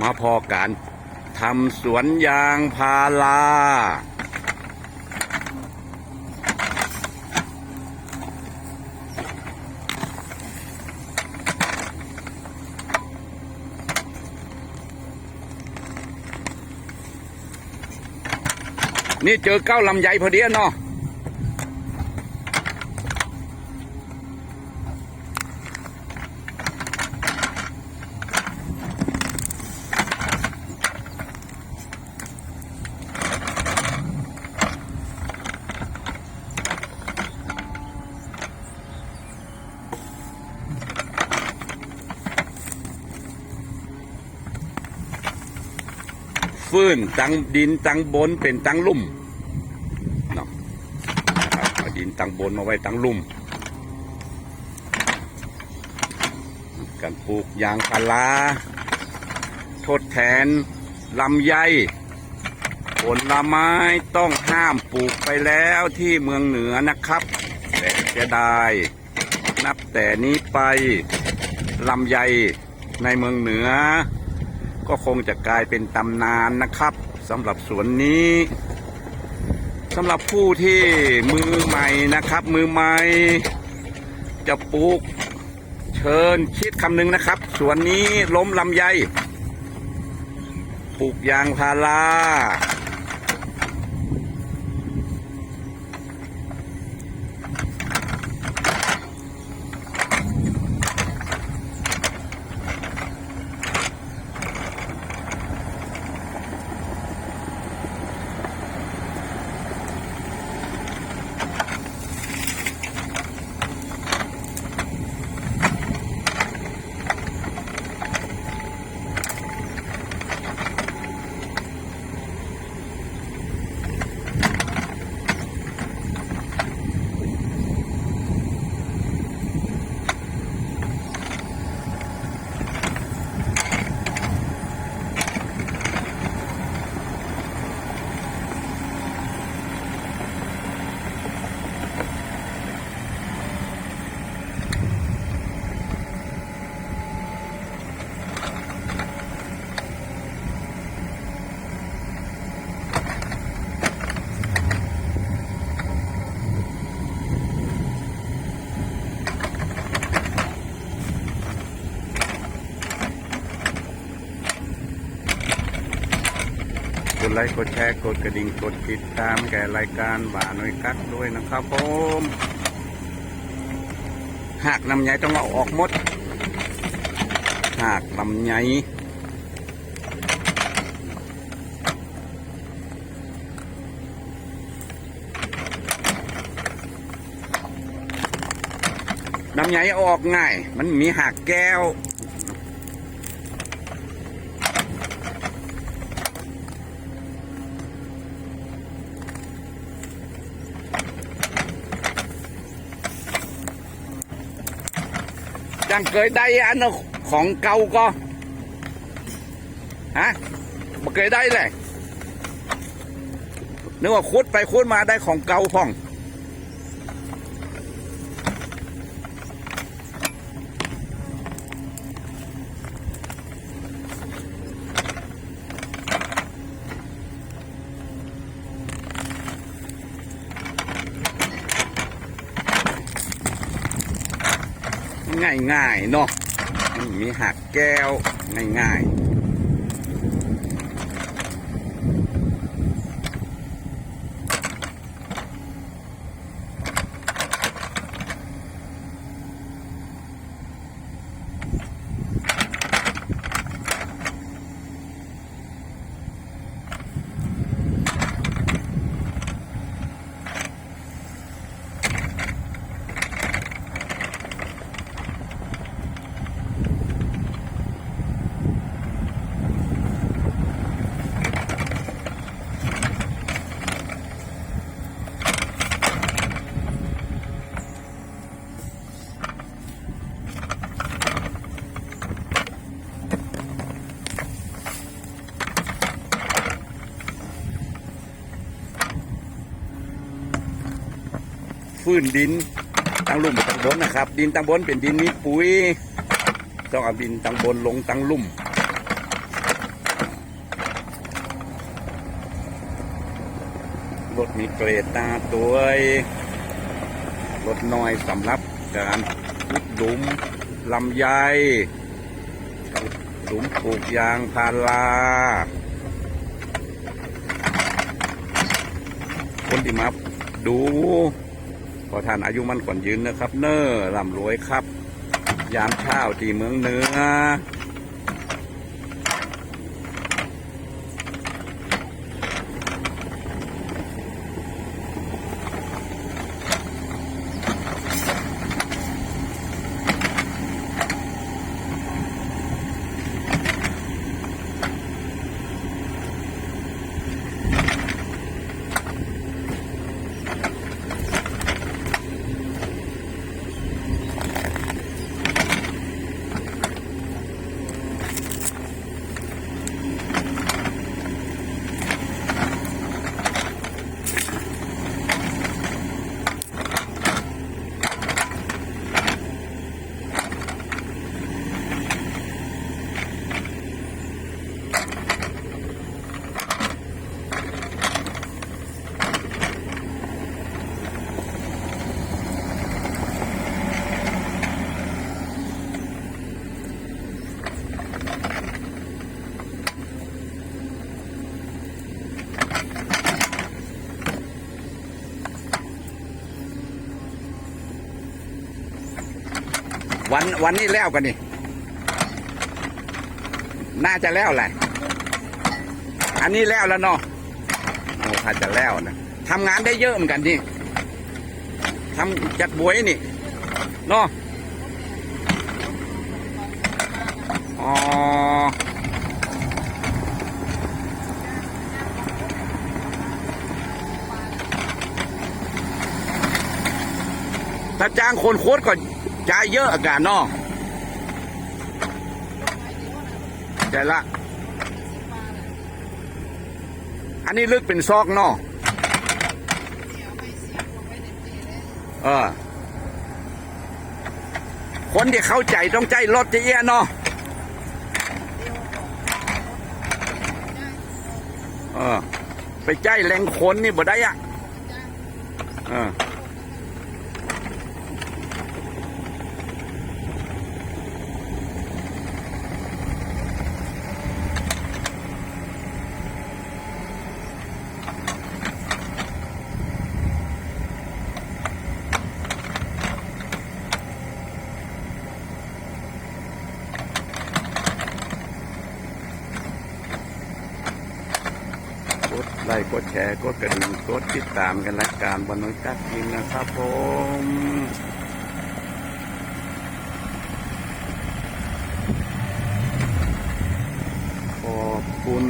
มาพอการทำสวนยางพารานี่เจอเก้าลำไยพอดีอะเนาะ ฟื้นตังดินตั้งบนเป็นตั้งลุ่มเนาะเอาดินตั้งบนมาไว้ตั้งลุ่ม การปลูกยางพาราทดแทนลำไยผลไม้ต้องห้ามปลูกไปแล้วที่เมืองเหนือนะครับแต่เสียดายนับแต่นี้ไปลำไยในเมืองเหนือ ก็คงจะกลายเป็นตำนานนะครับสำหรับสวนนี้สำหรับผู้ที่มือใหม่นะครับ มือใหม่ จะปลูกเชิญคิดคำนึงนะครับสวนนี้ล้มลำไยปลูกยางพารา ไลค์ กดแชร์ กดกระดิ่ง กดติดตามแก่รายการบ่าหน่วยกัดด้วยนะครับผมหากลำไยต้องเอาออกหมด หากลำไยลำไยอออกง่าย มันมีหากแก้ว จังเคยได้อันของเก่าก็ฮะบ่เคยได้เลยนึกว่าคุดไปคุดมาได้ของเก่าพ่อง ง่ายๆเนาะมีหักแก้วง่ายๆ พื้นดินตั้งลุ่มตั้งบนนะครับ ดินตั้งบนเป็นดินมีปุ๋ย ต้องเอาดินตั้งบนลงตั้งลุ่มรถมีเกรดตาตัวรถน้อยสำหรับการขุดหลุมลำไยขุดหลุมปลูกยางพาราคนที่มาดู อท่านอายุมั่นขวัญยืนนะครับ เน้อร่ำรวยครับ ยามเช้าที่เมืองเหนือ วันวันนี้แล้วกันนี่ น่าจะแล้วแหละ อันนี้แล้วแล้วเนาะโอ้ถ้าจะแล้วนะทำงานได้เยอะเหมือนกันนี่ทำจัดบวยนี่เนาะอ๋อถ้าจ้างคนโคตรก็ จเยอะอาการเนาะใจละ อันนี้ลึกเป็นซอกนาะเออ คนที่เข้าใจต้องใจรถจะเอี้ยนเออ ไปใจแรงคนนี่บ่ได้อะ เออ กดแชร์กดกระดิ่งกดติดตามกันรายการบันนุกัดกินนะครับผมขอบคุณ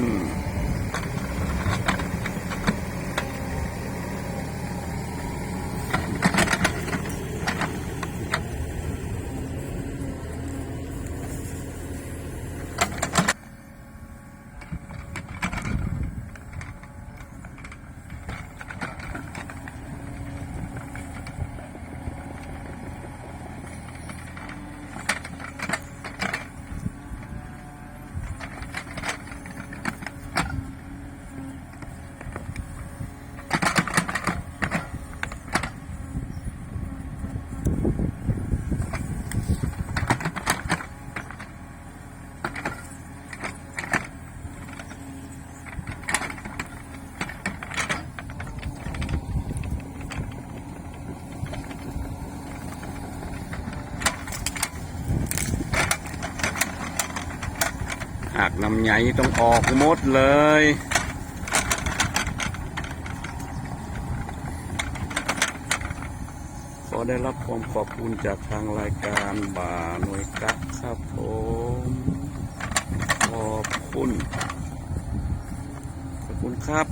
น้ำใหญ่ต้องออกหมดเลย ขอได้รับความขอบคุณจากทางรายการบ่าหน่วยกักครับผม ขอบคุณ ขอบคุณครับ